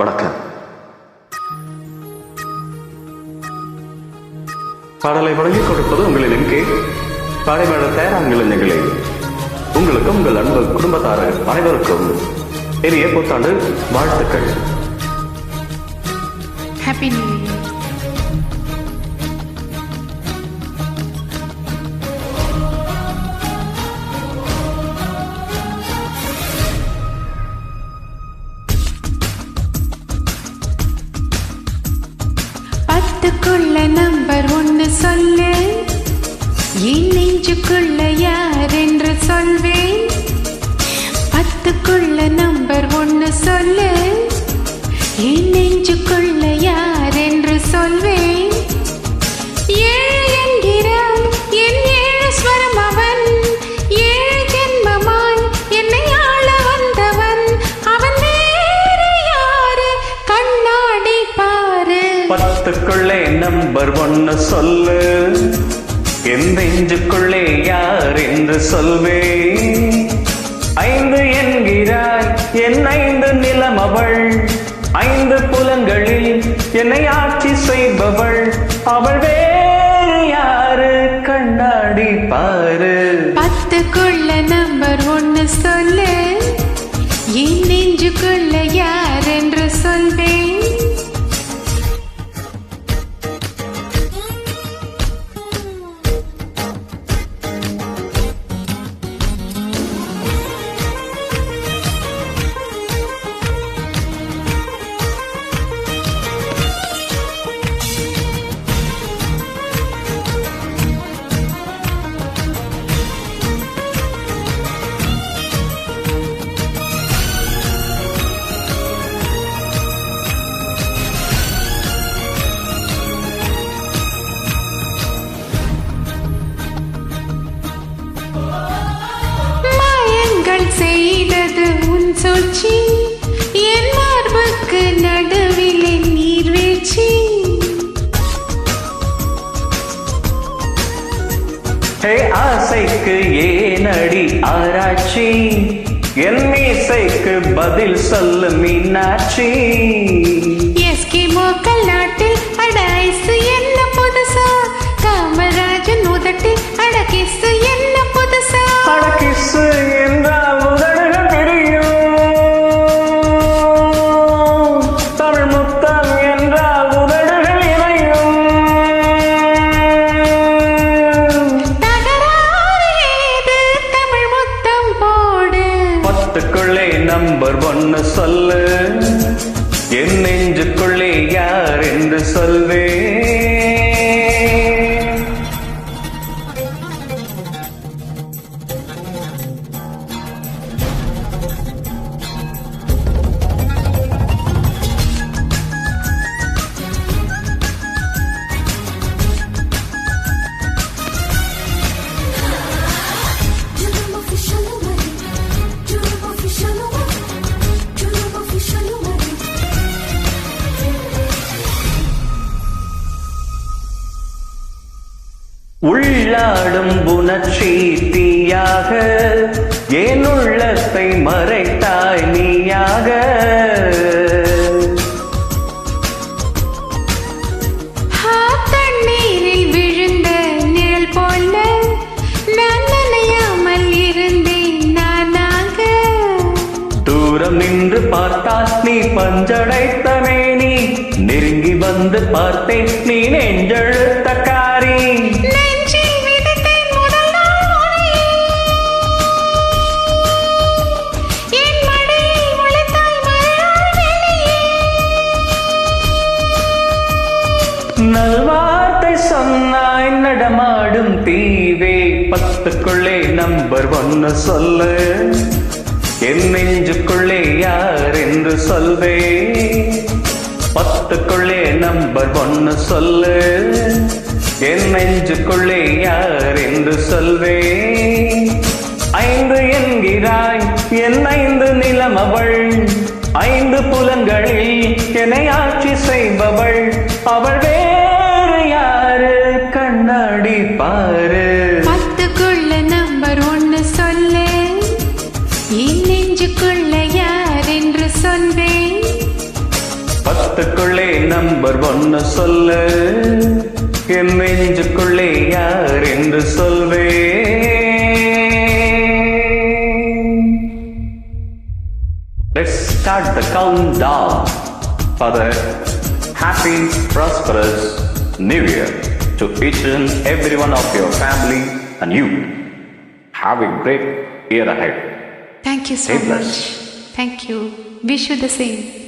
வணக்கம். பாடலை வழங்கிக் கொடுப்பது உங்களின் எங்கே பாடைமேட தயாராங்கள் உங்களுக்கும் உங்கள் அன்பு குடும்பத்தாரர் அனைவருக்கும் இனிய புத்தாண்டு வாழ்த்துக்கள். ஹாப்பி நியூ இயர் பத்துக்குள்ள நம்பர் ஒன்று சொல்லு. என் நெஞ்சுக்குள்ள யார் என்று சொல்வேன். முகத்துக்குள்ளே நம்பர் ஒன்னு சொல்லு. எந்த இஞ்சுக்குள்ளே யார் என்று சொல்வே. ஐந்து என்கிறாய் என் ஐந்து நிலம் அவள் ஐந்து புலங்களில் என்னை ஆட்சி செய்பவள். அவள் வேறு யாரு? கண்ணாடி பாரு. பத்துக்குள்ள நம்பர் ஒன்னு சொல்லு. சூழ்ச்சி என் மார்புக்கு நடுவில் நீர்வீழ்ச்சி ஹே ஆசைக்கு ஏனடி ஆராய்ச்சி? என் மீசைக்கு பதில் சொல்லு மீனாட்சி. நெஞ்சுக்குள்ளே நம்பர் ஒன்னு சொல்லு. என் நெஞ்சுக்குள்ளே யார் என்று சொல்வேன் உள்ளாடும் புணர்ச்சி தீயாக. என் உள்ளத்தை மறைத்தாய் நீயாக? நின்று பார்த்தால் நீ பஞ்சடைத்த மேனி நெருங்கி வந்து பார்த்தேன் நீ நெஞ்செழுத்தக்காரி நெஞ்சில் சொன்னாய் நடமாடும் தீவே பத்துக்குள்ளே நம்பர் ஒன்னு சொல்லு. என் நெஞ்சுக்குள்ளே யார் என்று சொல்வே. பத்துக்குள்ளே நம்பர் ஒன்னு சொல்லு. என் நெஞ்சுக்குள்ளே யார் என்று சொல்வே. ஐந்து என்கிறாய் என் ஐந்து நிலம் அவள் ஐந்து புலங்களில் என்னை ஆட்சி செய்பவள். அவள் வே நம்பர் ஒன்னு சொல்லு என் நெஞ்சுக்குள்ளே யார் என்று சொல்வே Let's start the countdown for the happy, prosperous New Year to each and every one of your family and you. Have a great year ahead. Thank you so Stay blessed. much. Thank you. Wish you the same.